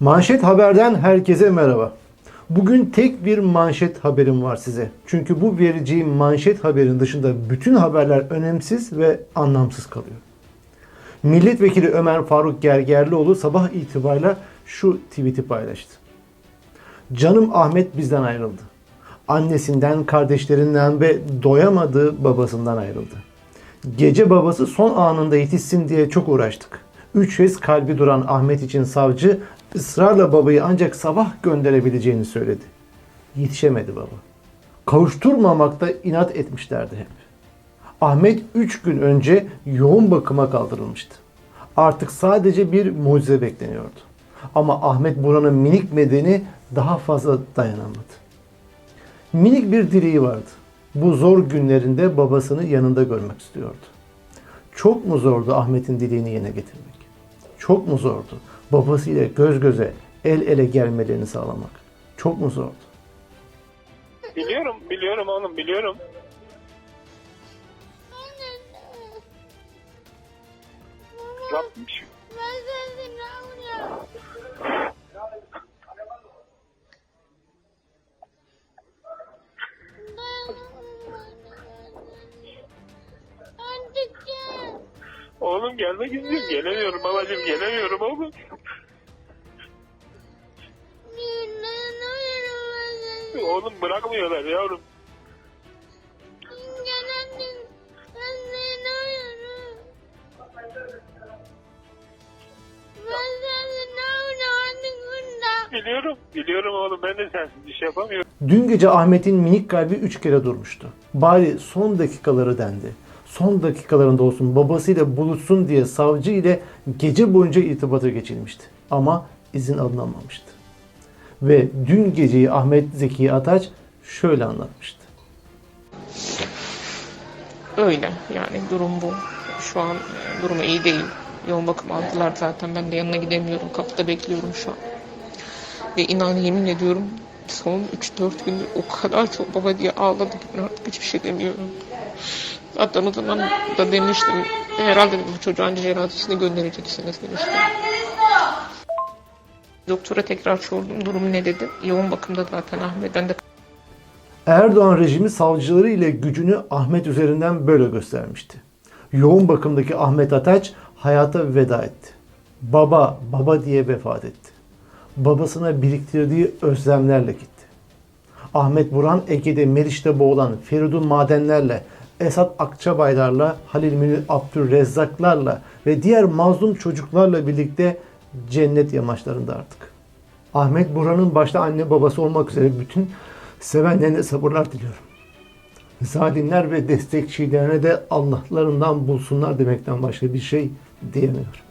Manşet Haber'den herkese merhaba. Bugün tek bir manşet haberim var size. Çünkü bu vereceğim manşet haberin dışında bütün haberler önemsiz ve anlamsız kalıyor. Milletvekili Ömer Faruk Gergerlioğlu sabah itibariyle şu tweet'i paylaştı. Canım Ahmet bizden ayrıldı. Annesinden, kardeşlerinden ve doyamadığı babasından ayrıldı. Gece babası son anında yetişsin diye çok uğraştık. Üç kez kalbi duran Ahmet için savcı ısrarla babayı ancak sabah gönderebileceğini söyledi. Yetişemedi baba. Kavuşturmamakta inat etmişlerdi hep. Ahmet 3 gün önce yoğun bakıma kaldırılmıştı. Artık sadece bir mucize bekleniyordu. Ama Ahmet Buran'ın minik bedeni daha fazla dayanamadı. Minik bir dileği vardı. Bu zor günlerinde babasını yanında görmek istiyordu. Çok mu zordu Ahmet'in dileğini yerine getirmek? Çok mu zordu babasıyla göz göze, el ele gelmelerini sağlamak? Çok mu zordu? Biliyorum, biliyorum oğlum, biliyorum. Rabbim şu. Oğlum gelmek istiyorum. Gelemiyorum babacığım, gelemiyorum oğlum. Oğlum bırakmıyorlar yavrum. Biliyorum, biliyorum oğlum. Ben de sensiz bir şey yapamıyorum. Dün gece Ahmet'in minik kalbi 3 kere durmuştu. Bari son dakikaları dendi. Son dakikalarında olsun babasıyla buluşsun diye savcı ile gece boyunca irtibata geçilmişti. Ama izin alınamamıştı. Ve dün geceyi Ahmet Zeki Ataç şöyle anlatmıştı. Öyle yani durum bu. Şu an e, durumu iyi değil. Yoğun bakım aldılar zaten. Ben de yanına gidemiyorum. Kapıda bekliyorum şu an. Ve inan yemin ediyorum son 3-4 gündür o kadar çok baba diye ağladı ki artık hiçbir şey demiyorum. Zaten o da demiştim. Herhalde bu çocuğu anca cenazesine göndereceksiniz demiştim. Doktora tekrar sordum. Durum ne dedi. Yoğun bakımda zaten Ahmet. Ben de Erdoğan rejimi savcıları ile gücünü Ahmet üzerinden böyle göstermişti. Yoğun bakımdaki Ahmet Ataç hayata veda etti. Baba, baba diye vefat etti. Babasına biriktirdiği özlemlerle gitti. Ahmet Buran Ege'de Meriç'te boğulan Feridun Madenlerle, Esat Akçabaylarla, Halil Münir Abdülrezzaklarla ve diğer mazlum çocuklarla birlikte cennet yamaçlarında artık. Ahmet Buran'ın başta anne babası olmak üzere bütün sevenlerine sabırlar diliyorum. Zalimler ve destekçilerine de Allah'larından bulsunlar demekten başka bir şey diyemiyorum.